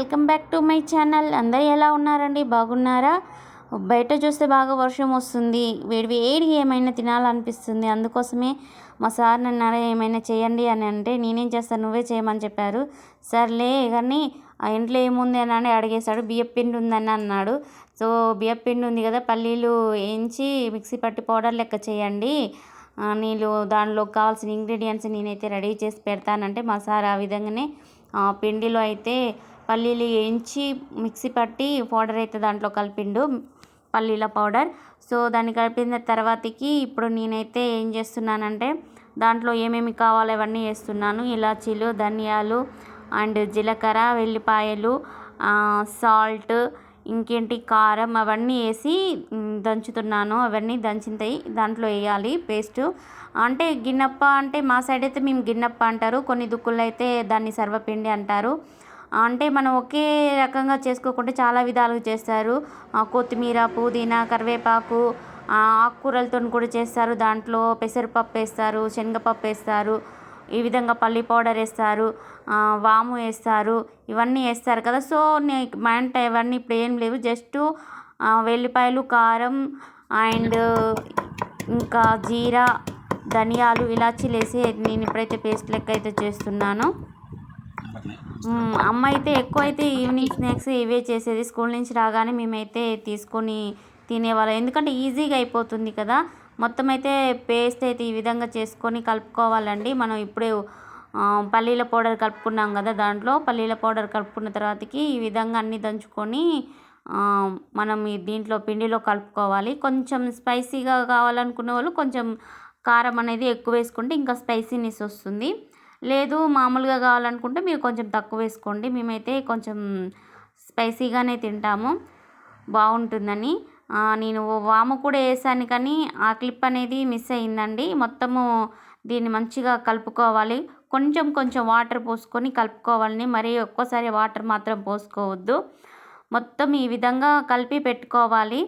Welcome back to my channel. అందరు ఎలా ఉన్నారండి? బాగున్నారా? బయట చూస్తే బాగా వర్షం వస్తుంది. వేడి వేడి ఏమైనా తినాలనిపిస్తుంది. అందుకోసమే మా సార్ నన్ను ఏమైనా చేయండి అని అంటే నేనేం చేస్తాను నువ్వే చేయమని చెప్పారు. సర్లే కానీ ఆ ఇంట్లో ఏముంది? అని అడిగేశాడు. బియ్యం పిండి ఉందని అన్నాడు. సో బియ్యం పిండి ఉంది కదా పల్లీలు వేయించి మిక్సీ పట్టి పౌడర్ లెక్క చేయండి. నీళ్ళు దానిలో కావాల్సిన ఇంగ్రీడియంట్స్ నేనైతే రెడీ చేసి పెడతానంటే మా సార్ ఆ విధంగానే పిండిలో అయితే పల్లీలు వేయించి మిక్సీ పట్టి పౌడర్ అయితే దాంట్లో కలిపిండు పల్లీల పౌడర్. సో దాన్ని కలిపిన తర్వాతకి ఇప్పుడు నేనైతే ఏం చేస్తున్నానంటే దాంట్లో ఏమేమి కావాలో అవన్నీ వేస్తున్నాను. ఇలాచీలు ధనియాలు అండ్ జీలకర్ర వెల్లిపాయలు సాల్ట్ ఇంకేంటి? కారం అవన్నీ వేసి దంచుతున్నాను. అవన్నీ దంచుతాయి దాంట్లో వేయాలి. పేస్ట్. అంటే గిన్నప్ప అంటే మా సైడ్ అయితే మేము గిన్నప్ప అంటారు. కొన్ని దుక్కుల్లో అయితే దాన్ని సర్వపిండి అంటారు. అంటే మనం ఒకే రకంగా చేసుకోకుంటే చాలా విధాలుగా చేస్తారు. కొత్తిమీర పుదీనా కరివేపాకు ఆకుకూరలతో కూడా చేస్తారు. దాంట్లో పెసరపప్పు వేస్తారు శనగపప్పు వేస్తారు. ఈ విధంగా పల్లి పౌడర్ వేస్తారు వాము వేస్తారు ఇవన్నీ వేస్తారు కదా. సో మా ఇంట ఇవన్నీ ఇప్పుడు ఏం లేవు. జస్ట్ వెల్లిపాయలు కారం అండ్ ఇంకా జీరా ధనియాలు ఇలాచీలు వేసి నేను ఇప్పుడైతే పేస్ట్ లెక్క అయితే చేస్తున్నాను. అమ్మ అయితే ఎక్కువ అయితే ఈవినింగ్ స్నాక్స్ ఇవే చేసేది. స్కూల్ నుంచి రాగానే మేమైతే తీసుకొని తినేవాళ్ళం. ఎందుకంటే ఈజీగా అయిపోతుంది కదా. మొత్తం అయితే పేస్ట్ అయితే ఈ విధంగా చేసుకొని కలుపుకోవాలండి. మనం ఇప్పుడే పల్లీల పౌడర్ కలుపుకున్నాం కదా దాంట్లో. పల్లీల పౌడర్ కలుపుకున్న తర్వాతకి ఈ విధంగా అన్నీ దంచుకొని మనం దీంట్లో పిండిలో కలుపుకోవాలి. కొంచెం స్పైసీగా కావాలనుకునే వాళ్ళు కొంచెం కారం అనేది ఎక్కువ వేసుకుంటే ఇంకా స్పైసీనెస్ వస్తుంది. లేదు మామూలుగా కావాలనుకుంటే మీరు కొంచెం తక్కువ వేసుకోండి. మేమైతే కొంచెం స్పైసీగానే తింటాము. బాగుంటుందని. నేను వాము కూడా వేసాను కానీ ఆ క్లిప్ అనేది మిస్ అయిందండి. మొత్తము దీన్ని మంచిగా కలుపుకోవాలి. కొంచెం కొంచెం వాటర్ పోసుకొని కలుపుకోవాలని మరీ ఒక్కోసారి వాటర్ మాత్రం పోసుకోవద్దు. మొత్తం ఈ విధంగా కలిపి పెట్టుకోవాలి.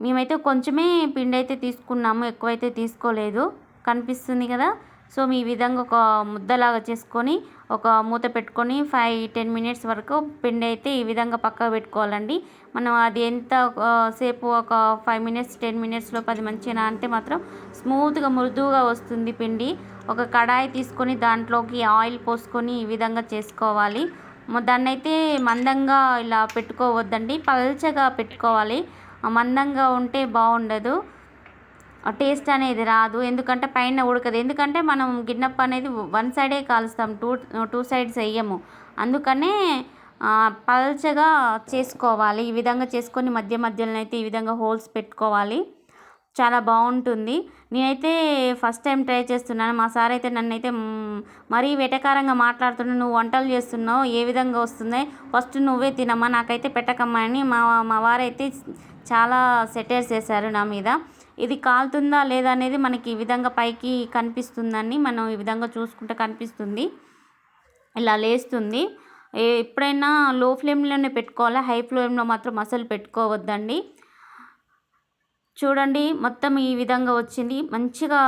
మేమైతే కొంచెమే పిండి అయితే తీసుకున్నాము. ఎక్కువైతే తీసుకోలేదు. కనిపిస్తుంది కదా? సో ఈ విధంగా ఒక ముద్దలాగా చేసుకొని ఒక మూత పెట్టుకొని ఫైవ్ టెన్ మినిట్స్ వరకు పిండి అయితే ఈ విధంగా పక్కకు పెట్టుకోవాలండి. మనం అది ఎంత సేపు ఒక ఫైవ్ మినిట్స్ టెన్ మినిట్స్లో పది మంచిగా అంటే మాత్రం స్మూత్గా మృదువుగా వస్తుంది పిండి. ఒక కడాయి తీసుకొని దాంట్లోకి ఆయిల్ పోసుకొని ఈ విధంగా చేసుకోవాలి. దాన్ని అయితే మందంగా ఇలా పెట్టుకోవద్దండి. పల్చగా పెట్టుకోవాలి. మందంగా ఉంటే బాగుండదు. టేస్ట్ అనేది రాదు. ఎందుకంటే పైన ఉడకదు. ఎందుకంటే మనం గిన్నప్ప అనేది వన్ సైడే కాలుస్తాం. టూ టూ సైడ్స్ వేయము. అందుకనే పల్చగా చేసుకోవాలి. ఈ విధంగా చేసుకొని మధ్య మధ్యలో అయితే ఈ విధంగా హోల్స్ పెట్టుకోవాలి. చాలా బాగుంటుంది. నేనైతే ఫస్ట్ టైం ట్రై చేస్తున్నాను. మా సార్ అయితే నన్ను అయితే మరీ వెటకారంగా మాట్లాడుతున్నావు. నువ్వు వంటలు చేస్తున్నావు. ఏ విధంగా వస్తున్నాయి ఫస్ట్ నువ్వే తినమ్మా. నాకైతే పెట్టకమ్మా అని మా మా వారైతే చాలా సెటర్స్ వేశారు నా మీద. ఇది కాలుతుందా లేదా అనేది మనకి ఈ విధంగా పైకి కనిపిస్తుందని మనం ఈ విధంగా చూసుకుంటే కనిపిస్తుంది. ఇలా లేస్తుంది. ఎప్పుడైనా లో ఫ్లేమ్లోనే పెట్టుకోవాలి? హై ఫ్లేమ్లో మాత్రం అసలు పెట్టుకోవద్దండి. చూడండి మొత్తం ఈ విధంగా వచ్చింది. మంచిగా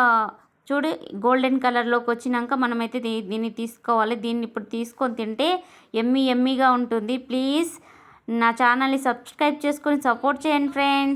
చూడు గోల్డెన్ కలర్లోకి వచ్చినాక మనమైతే దీన్ని తీసుకోవాలి. దీన్ని ఇప్పుడు తీసుకొని తింటే ఎమ్మి ఎమ్మిగా ఉంటుంది. ప్లీజ్ నా ఛానల్ని సబ్స్క్రైబ్ చేసుకొని సపోర్ట్ చేయండి ఫ్రెండ్స్.